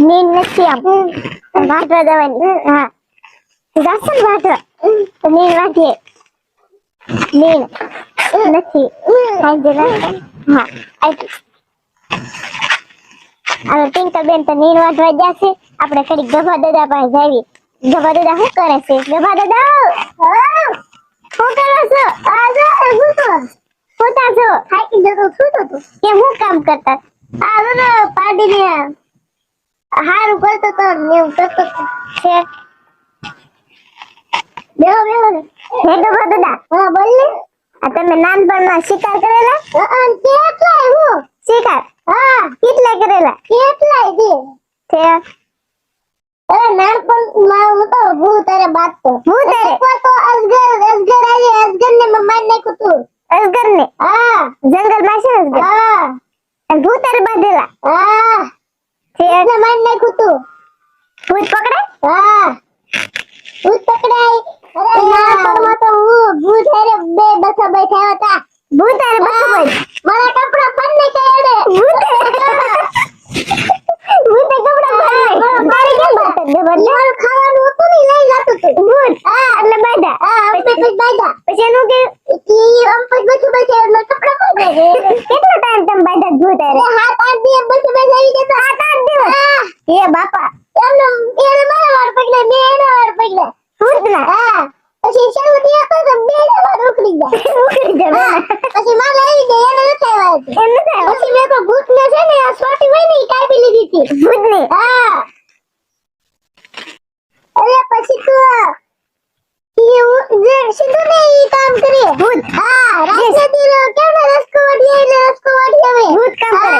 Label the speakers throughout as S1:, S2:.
S1: નીંદ નથી વાટવા જશે આપણે ઘડી ગભા દાદા પાસે જાવી ગભા દાદા શું કરે છે ગભા દાદા શું છો જો સૂતા છો થાકી જતો સૂતો તો. કે હું કામ કરતા? આ જો ને પાડીને. હારું કરતો તો ને એવું કરતો તો છે. બેહો બેહો ને. હે ગભા દાદા હા બોલ ને. આ તમે નાનપણમાં શિકાર કરેલા? કેટલાય હું? શિકાર? હા. કેટલાય કરેલા? કેટલાય દે છે. અરે નાનપણમાં હું તો ભૂ તારે તારે? તો અસગર અસગર આવી અજગર ને મારી નાખ્યું તું. અસગર ને હા જંગલમાં છે હા. અને ભૂ તારે બાંધેલા. હા. એટલે મારી નાખ્યું તું. ભૂત પકડે? હા. ભૂત પકડાય. અરે નાનપણમાં તો હું ભૂત હારે બે બસો બેઠા હતા ભૂત હારે બસો મારા કપડા ફાડી નાખ્યા એને ભૂત ભૂતે કપડા ફાડી તારી કેમ વાત જ બદલે મારું ખાવાનું હતું ને લઈ જતું તું ભૂત હા એટલે બાયદા હા અમે પછી એનું કે ઈ આમ પછી બચું બેઠા એટલે કપડા ફાડી કેટલો ટાઈમ તમે બાયદા ભૂત હારે? હાથ આઠ દિવસ બચું બેઠા આવી જતો હાથ આઠ દિવસ એ બાપા. એમને એને મારા વાર પકડે મેં એના વાર પકડે ભૂતના હા. પછી શરૂ થયા તો તો બે વાર ઉકળી જાય ઉકળી જાય પછી મારે આવી ગઈ એને નથી આવ્યા એને નથી પછી મેં તો ભૂતને છે ને આ સોટી હોય ને કાપી લીધી હતી. ભૂતને? હા અરે પછી તો ઈ ઉ- જે સીધું ને ઈ કામ કરે ભૂત હા રાતે દીલો કેમ ને રસકો વાડી એટલે રસકો વાડી આવે ભૂત કામ કરે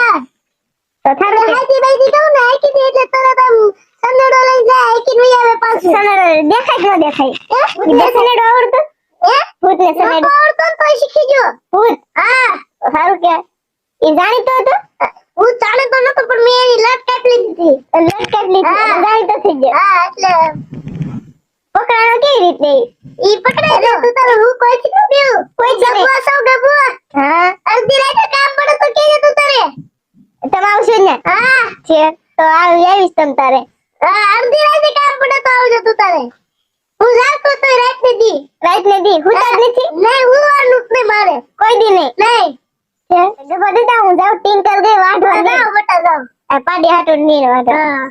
S1: તો થારું હાજી બાઈજી કહું ને હાકી દે એટલે તરત આમ સનેડો લઈ જાય હાકી લઈ આવે પાછું સનેડો દેખાય કે ન દેખાય ભૂતને સનેડો આવડતો હે ભૂતને સનેડો આવડતો ને તો શીખી ગયો ભૂત હા સારું કે ઈ જાણીતો હતો હું જાણીતો નતો પણ મેં એની લટ કાપી લીધી લટ કાપી લીધી જાણીતો થઈ ગયો હા એટલે પકડાણો કેવી રીતે ઈ પકડાય તો તું તારે હું કોઈ થી નું દેવું કોઈ ગબુઆ સૌ ગબુઆ હા. અડધી રાતે કામ પડે તો કેજે તું તારે. તમે આવશો ને? હા. છે. તો આવી આવીશ તમ તારે. હા અડધી રાતે કામ પડે તો આવજો તું તારે. હું જાતો તો રાત ને દી. રાત ને દી? હું તાર નથી? નહીં હું વાનું જ નહીં મારે. કોઈ દી નહીં? નહીં. છે? ગબા દીધા હું જાઉં ટિંકલ ગઈ વાઢવા જાઉં. બટા જાઉં આ પાડી હાટો નીર વાત હા.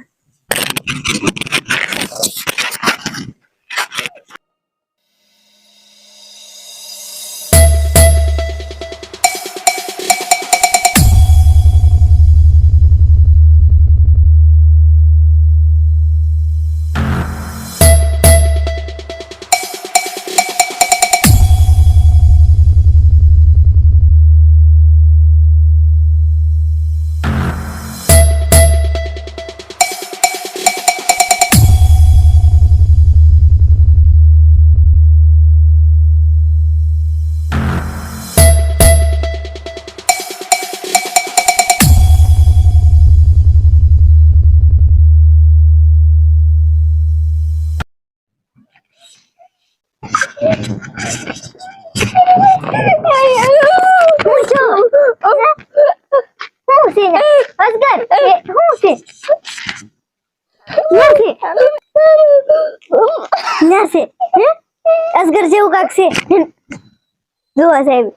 S1: જોવા સાહેબ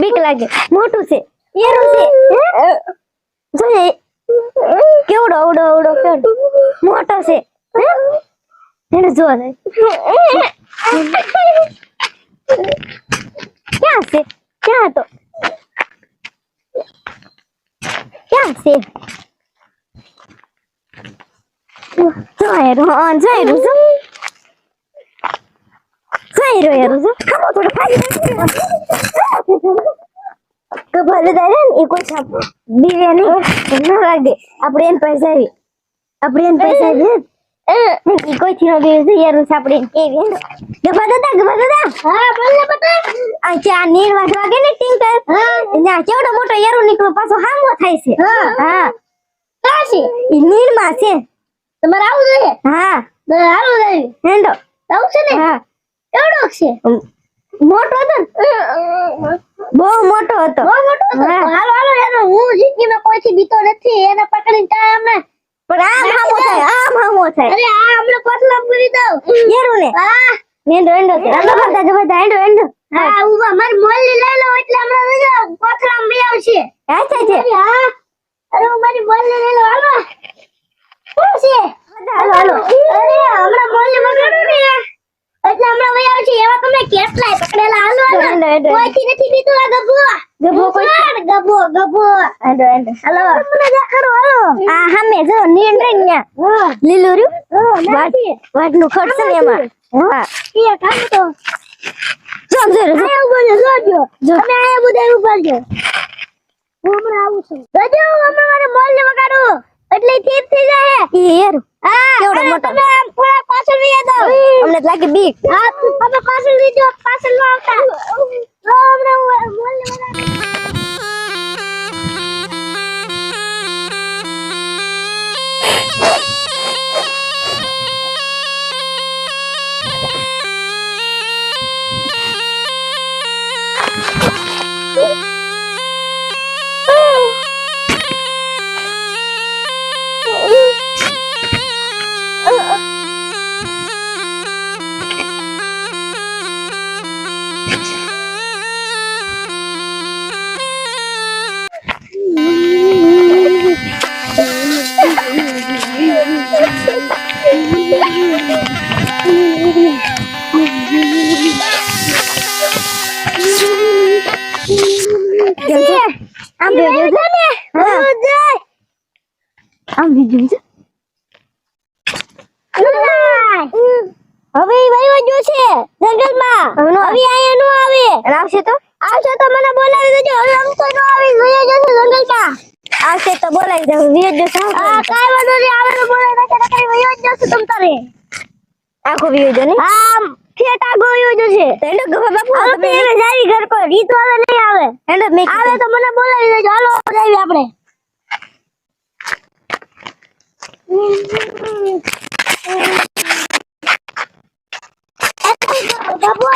S1: બીક લાગે. મોટું છે. એરું છે. જોઈએ કેવડો અવડો અવડો કેવડો મોટો છે. એને જો ક્યાં છે? ક્યાં હતો? ક્યાં છે? જોયેરું હા જોયેરું છે જોયેરું યારું ખામો થોડો ખાઈ કે ભલે તારે ને એ કોઈ છાપ બીવે ન લાગે આપણે એને પૈસા આવી આપણે એને પૈસા આવી ઈ કોઈ થી નો બીવે છે આપણે કેવી ગભા દાદા ગભા દાદા હા બોલ ને બટા આ ચા નીર વાગવા કે ને ટિંકર હા ના કેવડો મોટો યારો નીકળો પાછો હામો થાય છે હા હા છે ઈ નીરમાં છે તમારે આવું જોઈએ હા આવું જોઈએ હેંડો આવું છે ને હા એવડો છે. મોટો હતો બહુ મોટો હતો. બહુ મોટો હતો? હાલો હાલો એનો હું જિંદગીમાં કોઈથી બીતો નથી.
S2: એને પકડી કાય અમે પણ આમ હામો થાય આમ હામો થાય.
S3: અરે આ હમણે પાછલા પૂરી દઉં.
S2: ઘેરું ને?
S3: હા.
S2: મેં દોંડો કે આમ બધા જબા દાંડો એંડો
S3: હા ઊભા. માર મોલી લઈ લો એટલે હમણે જો પાછલા બે આવશે
S2: હા છે
S3: છે. હા. અરે મારી મોલી લઈ લો હાલો. શું છે?
S2: હાલો હેંડો, હેંડો.
S3: કોઈથી નથી બીતું આ ગભો
S2: ગભો કોઈ
S3: ગભો ગભો
S2: એંડો એંડો
S3: હાલો મને દેખાડો હાલો
S2: આ હામે જો રે ન્યા લીલું
S3: હા
S2: વાટ
S3: નાખી
S2: વાટનું ખડ છે ને એમાં હા
S3: એ કામ તો
S2: જો જો જો
S3: ઊભો રહ્યો, જોજો. તમે આયા બધા ઊભા રહ્યો. હું હમણાં આવું છું. જોજો, હમણાં મારે મોલને વગાડું. એટલે ઠીક થઈ જાય.
S2: ઈ યાર
S3: હા,
S2: કેવડો મોટો.
S3: તમે આમ થોડા પાછળ વહી જાઓ.
S2: અમને તો લાગે બીક
S3: હા, તમે પાછળ વહી જાઓ, પાછળ ન આવતા.
S2: છે આમ જો હા
S3: હું જાય.
S2: આમ જોજો જો
S3: ઉડાય. હવે વયો ગયો છે જંગલમાં
S2: હવે નો
S3: હવે અહીંયા નો આવે
S2: આવશે તો
S3: આવશે તો મને બોલાવી દેજો હવે આમ તો નો આવે વયો જશે જંગલમાં
S2: આવશે તો બોલાવી દઉં વિયર જો સાવ
S3: આ કાઈ વાંધો નહીં આવે તો બોલાવી દેશે નકર જ જશે તમ તારે
S2: આખો વિયર જો ને
S3: આમ ઠેઠ આગો વયો જશે
S2: તો એંડો ગભા બાપુ
S3: એને જાવી ઘર પર ઈ તો હવે નહીં આવે.
S2: એને મે
S3: આવે તો મને બોલાવી લેજો હાલો જઈએ આપણે. બાબુ